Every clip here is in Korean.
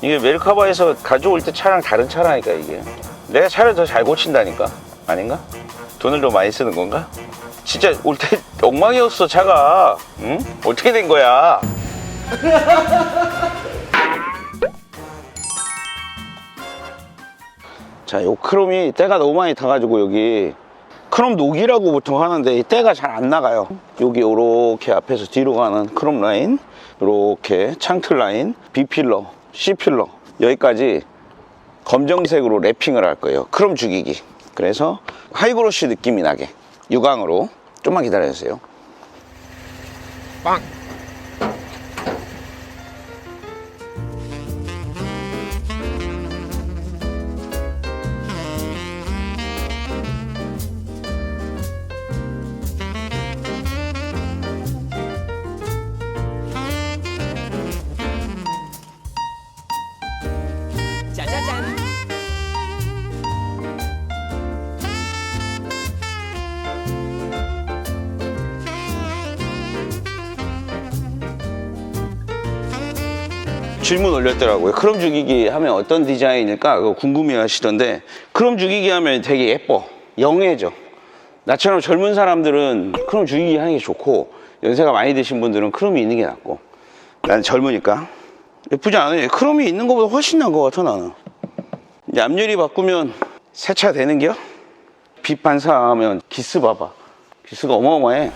이게 멜카바에서 가져올 때 차랑 다른 차라니까 이게 내가 차를 더 잘 고친다니까 아닌가? 돈을 더 많이 쓰는 건가? 진짜 올 때 엉망이었어 차가 응? 어떻게 된 거야 자, 요 크롬이 때가 너무 많이 타가지고 여기 크롬 녹이라고 보통 하는데 이 때가 잘 안 나가요. 여기 요렇게 앞에서 뒤로 가는 크롬 라인, 요렇게 창틀 라인, B 필러, C 필러 여기까지 검정색으로 랩핑을 할 거예요. 크롬 죽이기. 그래서 하이그로시 느낌이 나게 유광으로 좀만 기다려주세요. 빵. 질문 올렸더라고요. 크롬 죽이기 하면 어떤 디자인일까? 궁금해 하시던데, 크롬 죽이기 하면 되게 예뻐. 영해져. 나처럼 젊은 사람들은 크롬 죽이기 하는 게 좋고, 연세가 많이 드신 분들은 크롬이 있는 게 낫고. 난 젊으니까. 예쁘지 않아요? 크롬이 있는 것보다 훨씬 나은 것 같아, 나는. 이제 앞유리 바꾸면 세차 되는겨? 빛 반사하면 기스 봐봐. 기스가 어마어마해.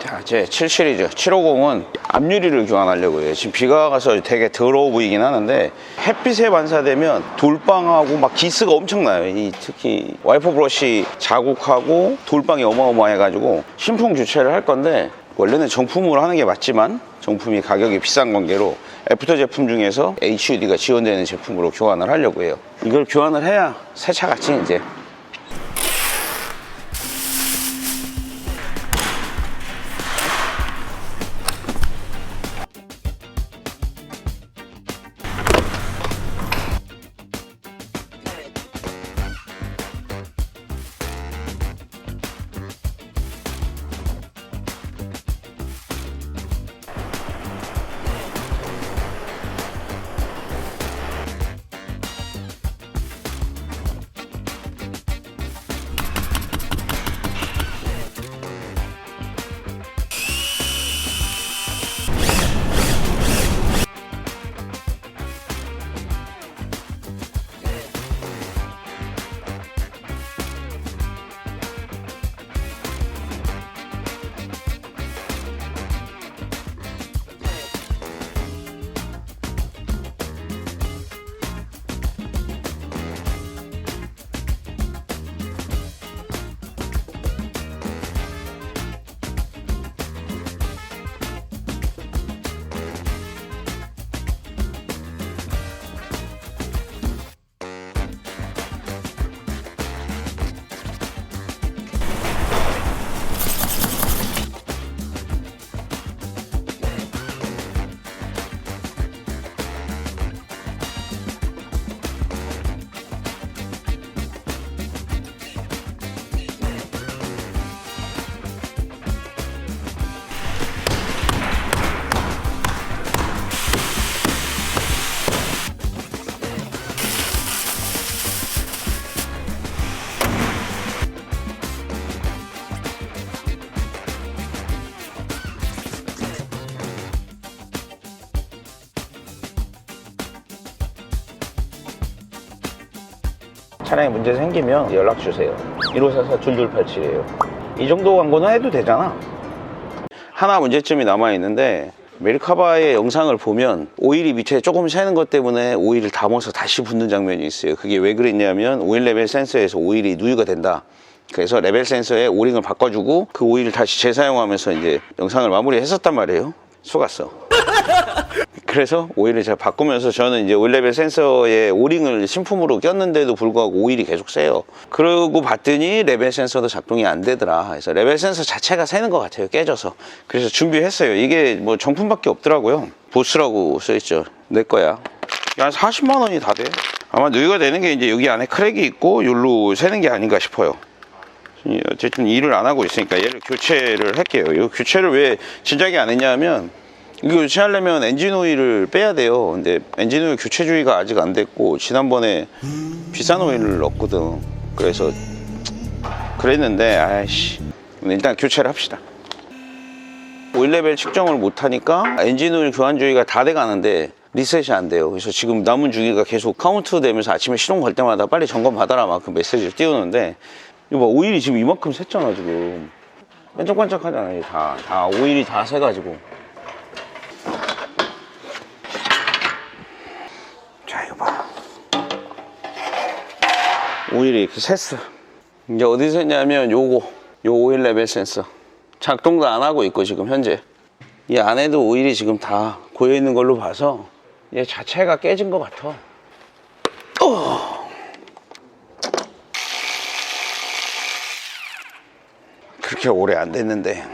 자, 제7 시리즈 750은 앞유리를 교환하려고 해요. 지금 비가 가서 되게 더러워 보이긴 하는데 햇빛에 반사되면 돌방하고 막 기스가 엄청나요. 이 특히 와이퍼 브러쉬 자국하고 돌방이 어마어마해 가지고 신품 교체를 할 건데 원래는 정품으로 하는 게 맞지만 정품이 가격이 비싼 관계로 애프터 제품 중에서 HUD가 지원되는 제품으로 교환을 하려고 해요. 이걸 교환을 해야 새 차 같이 이제 차량에 문제 생기면 연락 주세요. 1544 2287이에요. 이 정도 광고는 해도 되잖아. 하나 문제점이 남아 있는데 멜카바의 영상을 보면 오일이 밑에 조금 새는 것 때문에 오일을 담아서 다시 붓는 장면이 있어요. 그게 왜 그랬냐면 오일 레벨 센서에서 오일이 누유가 된다. 그래서 레벨 센서에 오링을 바꿔주고 그 오일을 다시 재사용하면서 이제 영상을 마무리했었단 말이에요. 속았어. 그래서 오일을 제가 바꾸면서 저는 이제 오일레벨 센서에 오링을 신품으로 꼈는데도 불구하고 오일이 계속 세요. 그러고 봤더니 레벨 센서도 작동이 안 되더라. 그래서 레벨 센서 자체가 새는 것 같아요. 깨져서. 그래서 준비했어요. 이게 뭐 정품밖에 없더라고요. 보스라고 써있죠. 내 거야. 한 40만 원이 다 돼. 아마 누유가 되는 게 이제 여기 안에 크랙이 있고 여기로 새는 게 아닌가 싶어요. 이 어쨌든 일을 안 하고 있으니까 얘를 교체를 할게요. 이 교체를 왜 진작에 안 했냐면 이거 교체하려면 엔진 오일을 빼야 돼요. 근데 엔진 오일 교체 주의가 아직 안 됐고 지난번에 비싼 오일을 넣었거든. 그래서 그랬는데 아이씨 일단 교체를 합시다. 오일 레벨 측정을 못 하니까 엔진 오일 교환 주의가 다 돼 가는데 리셋이 안 돼요. 그래서 지금 남은 주기가 계속 카운트 되면서 아침에 시동 걸 때마다 빨리 점검 받아라 막 그 메시지를 띄우는데 이거 봐 오일이 지금 이만큼 샜잖아 지금. 반짝반짝하잖아 이게 다, 다 오일이 다 새가지고. 자 이거 봐. 오일이 이렇게 샜어. 이제 어디서 했냐면 요거 요 오일 레벨 센서. 작동도 안 하고 있고 지금 현재. 이 안에도 오일이 지금 다 고여 있는 걸로 봐서 얘 자체가 깨진 것 같아 그렇게 오래 안 됐는데.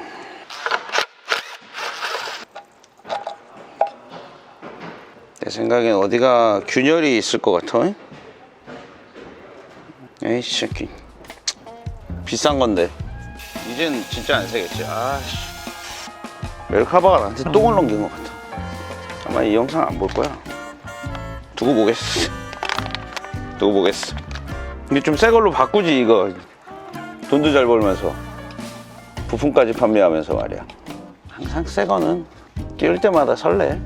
내 생각엔 어디가 균열이 있을 것 같아? 에이씨 새끼 비싼 건데. 이젠 진짜 안 새겠지. 아씨. 멜카바가 나한테 똥을 넘긴 것 같아. 아마 이 영상 안 볼 거야. 두고 보겠어. 두고 보겠어. 이게 좀 새 걸로 바꾸지 이거. 돈도 잘 벌면서 부품까지 판매하면서 말이야. 항상 새 거는 끼울 때마다 설레.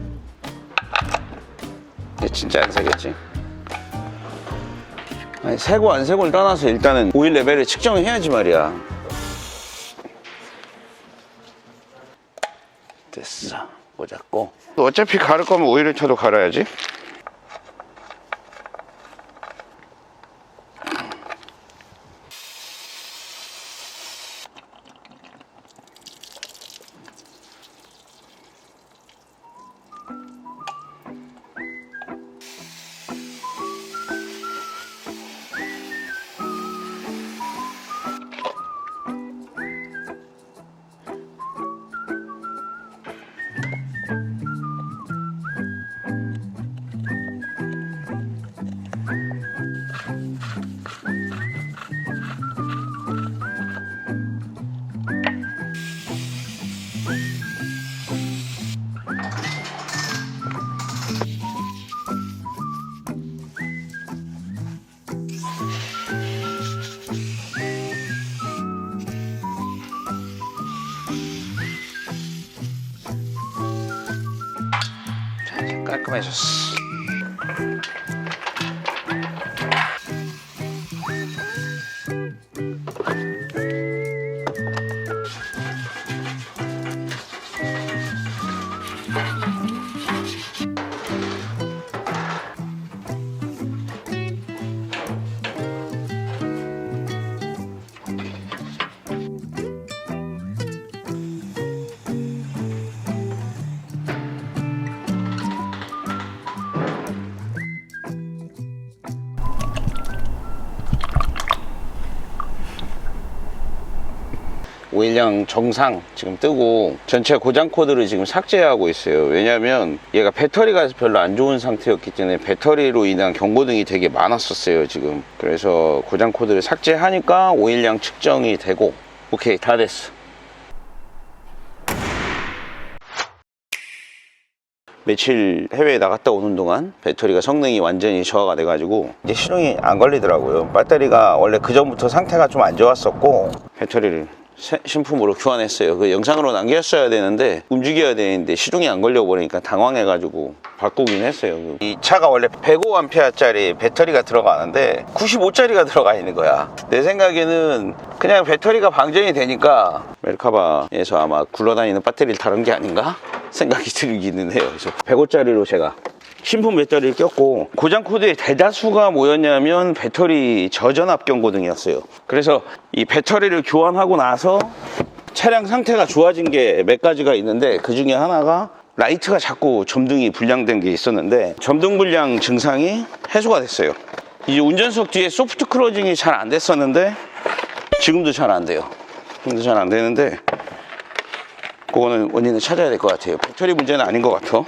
이게 진짜 안 새겠지? 아니 새고 안 새고를 떠나서 일단은 오일 레벨을 측정을 해야지 말이야. 됐어. 꽂았고. 어차피 가를 거면 오일을 쳐도 갈아야지 Para começos. 5일량 정상 지금 뜨고 전체 고장 코드를 지금 삭제하고 있어요. 왜냐하면 얘가 배터리가 별로 안 좋은 상태였기 때문에 배터리로 인한 경고등이 되게 많았었어요 지금. 그래서 고장 코드를 삭제하니까 오일량 측정이 되고 오케이 다 됐어. 며칠 해외에 나갔다 오는 동안 배터리가 성능이 완전히 저하가 돼가지고 이제 시동이 안 걸리더라고요. 배터리가 원래 그전부터 상태가 좀 안 좋았었고 배터리를 새- 신품으로 교환했어요. 그 영상으로 남겼어야 되는데 움직여야 되는데 시동이 안 걸려 버리니까 당황해가지고 바꾸긴 했어요. 이 차가 원래 105A짜리 배터리가 들어가는데 95짜리가 들어가 있는 거야. 내 생각에는 그냥 배터리가 방전이 되니까 멜카바에서 아마 굴러다니는 배터리를 다른 게 아닌가? 생각이 들기는 해요. 그래서 105짜리로 제가 신품 배터리를 꼈고 고장 코드의 대다수가 뭐였냐면 배터리 저전 압 경고등이었어요. 그래서 이 배터리를 교환하고 나서 차량 상태가 좋아진 게 몇 가지가 있는데 그 중에 하나가 라이트가 자꾸 점등이 불량된 게 있었는데 점등 불량 증상이 해소가 됐어요. 이제 운전석 뒤에 소프트 클로징이 잘 안 됐었는데 지금도 잘 안 돼요. 지금도 잘 안 되는데 그거는 원인을 찾아야 될 것 같아요. 배터리 문제는 아닌 것 같아.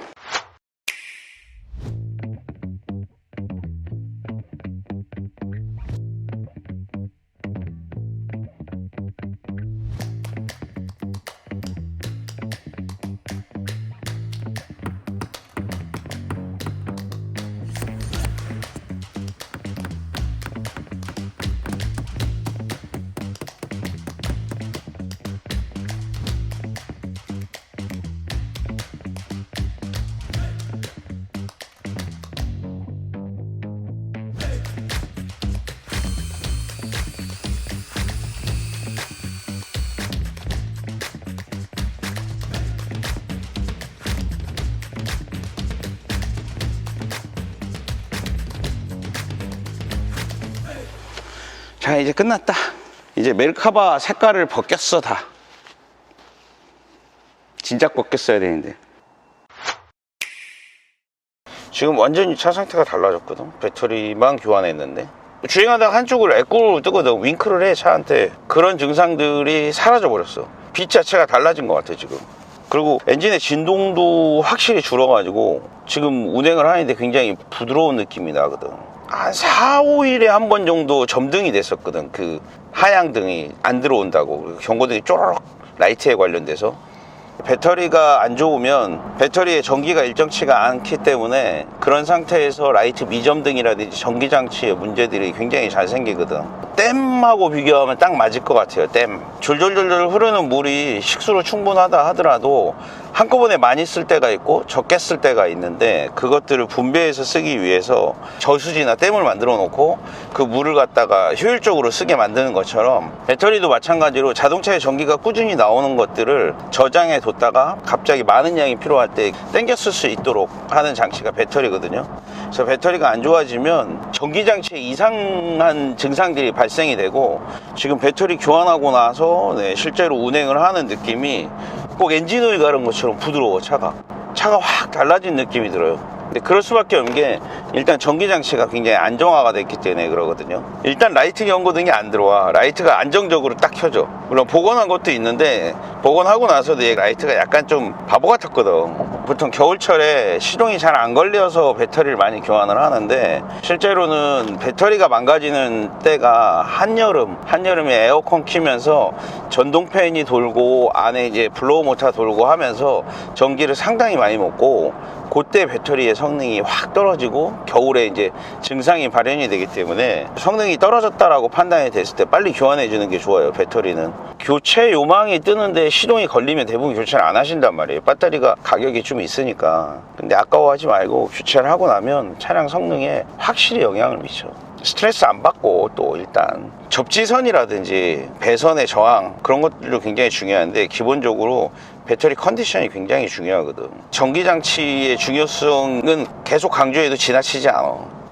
자 이제 끝났다. 이제 멜카바 색깔을 벗겼어 다. 진작 벗겼어야 되는데. 지금 완전히 차 상태가 달라졌거든? 배터리만 교환했는데. 주행하다가 한쪽을 애꾸를 뜨거든. 윙크를 해 차한테. 그런 증상들이 사라져 버렸어. 빛 자체가 달라진 것 같아 지금. 그리고 엔진의 진동도 확실히 줄어가지고 지금 운행을 하는데 굉장히 부드러운 느낌이 나거든 한 4, 5일에 한 번 정도 점등이 됐었거든. 그 하향등이 안 들어온다고. 경고등이 쪼르륵 라이트에 관련돼서. 배터리가 안 좋으면 배터리에 전기가 일정치가 않기 때문에 그런 상태에서 라이트 미점등이라든지 전기장치의 문제들이 굉장히 잘 생기거든. 댐하고 비교하면 딱 맞을 것 같아요 댐. 졸졸졸졸 흐르는 물이 식수로 충분하다 하더라도 한꺼번에 많이 쓸 때가 있고 적게 쓸 때가 있는데 그것들을 분배해서 쓰기 위해서 저수지나 댐을 만들어 놓고 그 물을 갖다가 효율적으로 쓰게 만드는 것처럼 배터리도 마찬가지로 자동차의 전기가 꾸준히 나오는 것들을 저장해 뒀다가 갑자기 많은 양이 필요할 때 땡겨 쓸 수 있도록 하는 장치가 배터리거든요. 그래서 배터리가 안 좋아지면 전기장치에 이상한 증상들이 발생이 되고 지금 배터리 교환하고 나서 네, 실제로 운행을 하는 느낌이 꼭 엔진오일 가른 것처럼 부드러워 차가. 차가 확 달라진 느낌이 들어요 근데 그럴 수밖에 없는 게 일단 전기 장치가 굉장히 안정화가 됐기 때문에 그러거든요. 일단 라이트 경고등이 안 들어와. 라이트가 안정적으로 딱 켜져. 물론 복원한 것도 있는데 복원하고 나서도 얘 라이트가 약간 좀 바보 같았거든. 보통 겨울철에 시동이 잘 안 걸려서 배터리를 많이 교환을 하는데 실제로는 배터리가 망가지는 때가 한여름 한여름에 에어컨 키면서 전동 팬이 돌고 안에 이제 블로우 모터 돌고 하면서 전기를 상당히 많이 먹고 그때 배터리 의 성능이 확 떨어지고 겨울에 이제 증상이 발현이 되기 때문에 성능이 떨어졌다라고 판단이 됐을 때 빨리 교환해 주는 게 좋아요 배터리는. 교체 요망이 뜨는데 시동이 걸리면 대부분 교체를 안 하신단 말이에요. 배터리가 가격이 좀 있으니까. 근데 아까워하지 말고 교체를 하고 나면 차량 성능에 확실히 영향을 미쳐 스트레스 안 받고 또 일단 접지선이라든지 배선의 저항 그런 것들도 굉장히 중요한데 기본적으로 배터리 컨디션이 굉장히 중요하거든. 전기장치의 중요성은 계속 강조해도 지나치지 않아.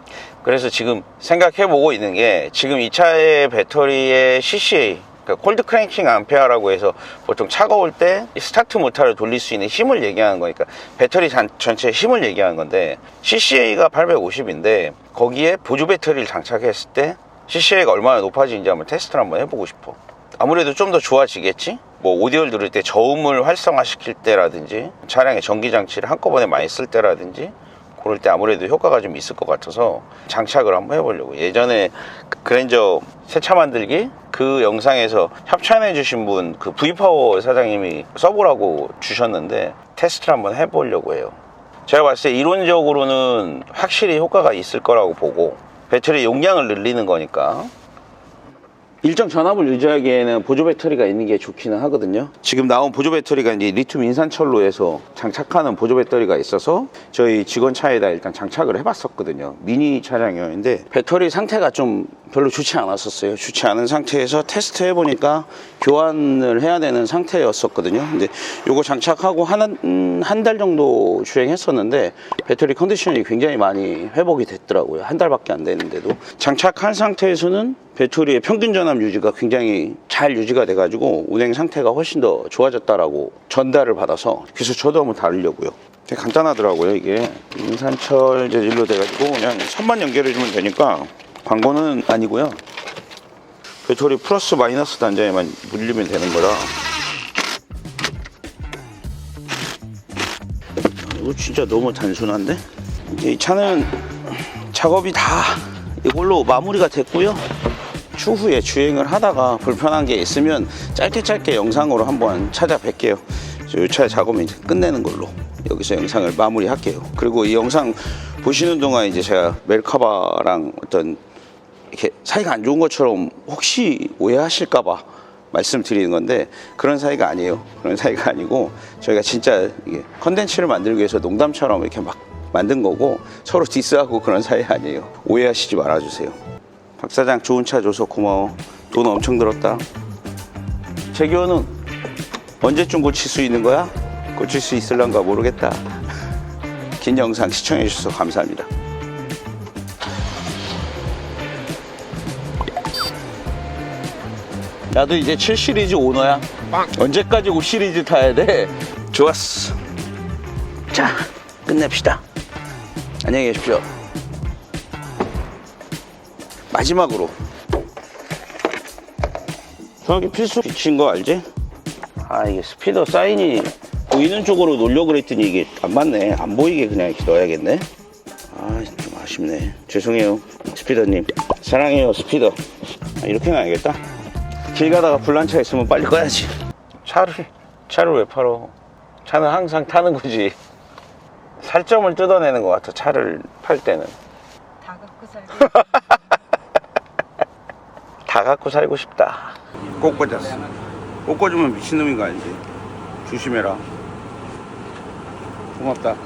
그래서 지금 생각해보고 있는 게 지금 이 차의 배터리의 CCA 그러니까 콜드 크랭킹 암페어라고 해서 보통 차가울 때 스타트 모터를 돌릴 수 있는 힘을 얘기하는 거니까 배터리 잔- 전체의 힘을 얘기하는 건데 CCA가 850인데 거기에 보조 배터리를 장착했을 때 CCA가 얼마나 높아지는지 한번 테스트를 한번 해보고 싶어 아무래도 좀 더 좋아지겠지? 뭐 오디오를 들을 때 저음을 활성화시킬 때라든지 차량의 전기장치를 한꺼번에 많이 쓸 때라든지 그럴 때 아무래도 효과가 좀 있을 것 같아서 장착을 한번 해보려고. 예전에 그 그랜저 새 차 만들기? 그 영상에서 협찬해 주신 분 그 V파워 사장님이 써보라고 주셨는데 테스트를 한번 해보려고 해요. 제가 봤을 때 이론적으로는 확실히 효과가 있을 거라고 보고 배터리 용량을 늘리는 거니까 일정 전압을 유지하기에는 보조 배터리가 있는 게 좋기는 하거든요. 지금 나온 보조 배터리가 이제 리튬 인산철로에서 장착하는 보조 배터리가 있어서 저희 직원 차에다 일단 장착을 해봤었거든요. 미니 차량이었는데 배터리 상태가 좀 별로 좋지 않았었어요. 좋지 않은 상태에서 테스트 해보니까 교환을 해야 되는 상태였었거든요. 근데 요거 장착하고 한 한달 정도 주행했었는데 배터리 컨디션이 굉장히 많이 회복이 됐더라고요. 한 달밖에 안 됐는데도 장착한 상태에서는 배터리의 평균 전압 유지가 굉장히 잘 유지가 돼가지고 운행 상태가 훨씬 더 좋아졌다라고 전달을 받아서 그래서 저도 한번 다르려고요. 되게 간단하더라고요 이게 인산철 재질로 돼가지고 그냥 선만 연결해주면 되니까 광고는 아니고요. 배터리 플러스 마이너스 단자에만 물리면 되는 거라 이거 진짜 너무 단순한데? 이 차는 작업이 다 이걸로 마무리가 됐고요. 추후에 주행을 하다가 불편한 게 있으면 짧게 짧게 영상으로 한번 찾아뵐게요. 이차 작업을 이제 끝내는 걸로 여기서 영상을 마무리할게요. 그리고 이 영상 보시는 동안 이제 제가 멜카바랑 어떤 이렇게 사이가 안 좋은 것처럼 혹시 오해하실까봐 말씀드리는 건데 그런 사이가 아니에요. 그런 사이가 아니고 저희가 진짜 이게 컨텐츠를 만들기 위해서 농담처럼 이렇게 막 만든 거고 서로 디스하고 그런 사이 아니에요. 오해하시지 말아주세요. 박 사장 좋은 차 줘서 고마워. 돈 엄청 들었다. 재규호는 언제쯤 고칠 수 있는 거야? 고칠 수 있을란가 모르겠다. 긴 영상 시청해 주셔서 감사합니다. 나도 이제 7 시리즈 오너야. 언제까지 5 시리즈 타야 돼? 좋았어. 자, 끝냅시다. 안녕히 계십시오. 마지막으로. 저기 필수 비친 거 알지? 아, 이게 스피더 사인이 보이는 쪽으로 놓으려고 그랬더니 이게 안 맞네. 안 보이게 그냥 이렇게 넣어야겠네. 아, 좀 아쉽네. 죄송해요. 스피더님. 사랑해요, 스피더. 아, 이렇게 놔야겠다. 길 가다가 불난 차 있으면 빨리 꺼야지. 차를, 차를 왜 팔어? 차는 항상 타는 거지. 살점을 뜯어내는 것 같아, 차를 팔 때는. 다 갖고 살고 다 갖고 살고 싶다. 꼭 꽂았어. 꼭 꽂으면 미친놈인 거 알지? 조심해라. 고맙다.